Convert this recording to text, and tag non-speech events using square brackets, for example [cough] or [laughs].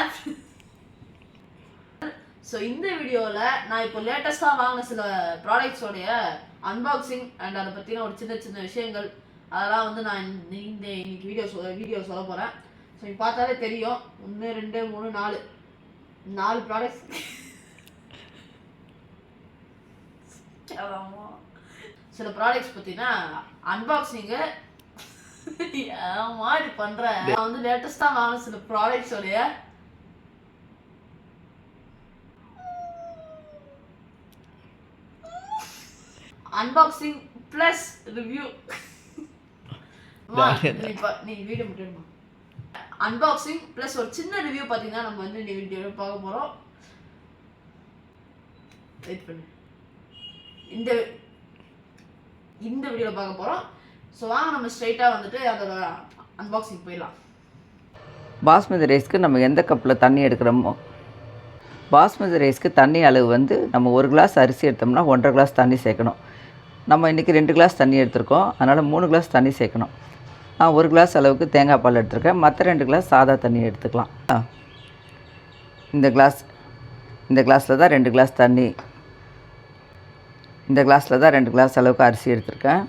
[laughs] இந்த வீடியோவில் நான் இப்போ லேட்டஸ்ட்டாக வாங்கின சில ப்ராடக்ட்ஸோடைய அன்பாக்சிங் அண்ட் அதை பற்றின ஒரு சின்ன சின்ன விஷயங்கள் அதெல்லாம் வந்து நான் இந்த இந்த இன்னைக்கு வீடியோ சொல்ல வீடியோ சொல்ல போகிறேன் ஸோ இப்போ பார்த்தாலே தெரியும். ஒன்று ரெண்டு மூணு நாலு. நாலு ப்ராடக்ட்ஸ் சில ப்ராடக்ட்ஸ் பார்த்தீங்கன்னா அன்பாக்சிங்கு மாதிரி பண்ணுறேன் நான் வந்து லேட்டஸ்ட்டாக வாங்கின சில ப்ராடக்ட்ஸோடைய அன்பாக்சிங் ப்ளஸ் ரிவ்யூ நீ வீடியோ முடியுமா அன்பாக்சிங் ப்ளஸ் ஒரு சின்ன ரிவ்யூ பார்த்தீங்கன்னா நம்ம வந்து இந்த வீடியோவில் பார்க்க போகிறோம் வெயிட் பண்ணு. இந்த இந்த வீடியோவில் பார்க்க போகிறோம் ஸோ வாங்க நம்ம ஸ்ட்ரைட்டாக வந்துட்டு அதோட அன்பாக்சிங் போயிடலாம். பாஸ்மதி ரைஸ்க்கு நம்ம எந்த கப்பில் தண்ணி எடுக்கிறோமோ? பாஸ்மதி ரைஸ்க்கு தண்ணி அளவு வந்து நம்ம ஒரு கிளாஸ் அரிசி எடுத்தோம்னா ஒன்றரை கிளாஸ் தண்ணி சேர்க்கணும். நம்ம இன்றைக்கி ரெண்டு கிளாஸ் தண்ணி எடுத்திருக்கோம். அதனால் மூணு கிளாஸ் தண்ணி சேர்க்கணும். நான் ஒரு கிளாஸ் அளவுக்கு தேங்காய் பால் எடுத்துருக்கேன். மற்ற ரெண்டு கிளாஸ் சாதா தண்ணி எடுத்துக்கலாம். இந்த கிளாஸ் இந்த கிளாஸில் தான் ரெண்டு கிளாஸ் தண்ணி. இந்த கிளாஸில் தான் ரெண்டு கிளாஸ் அளவுக்கு அரிசி எடுத்திருக்கேன்.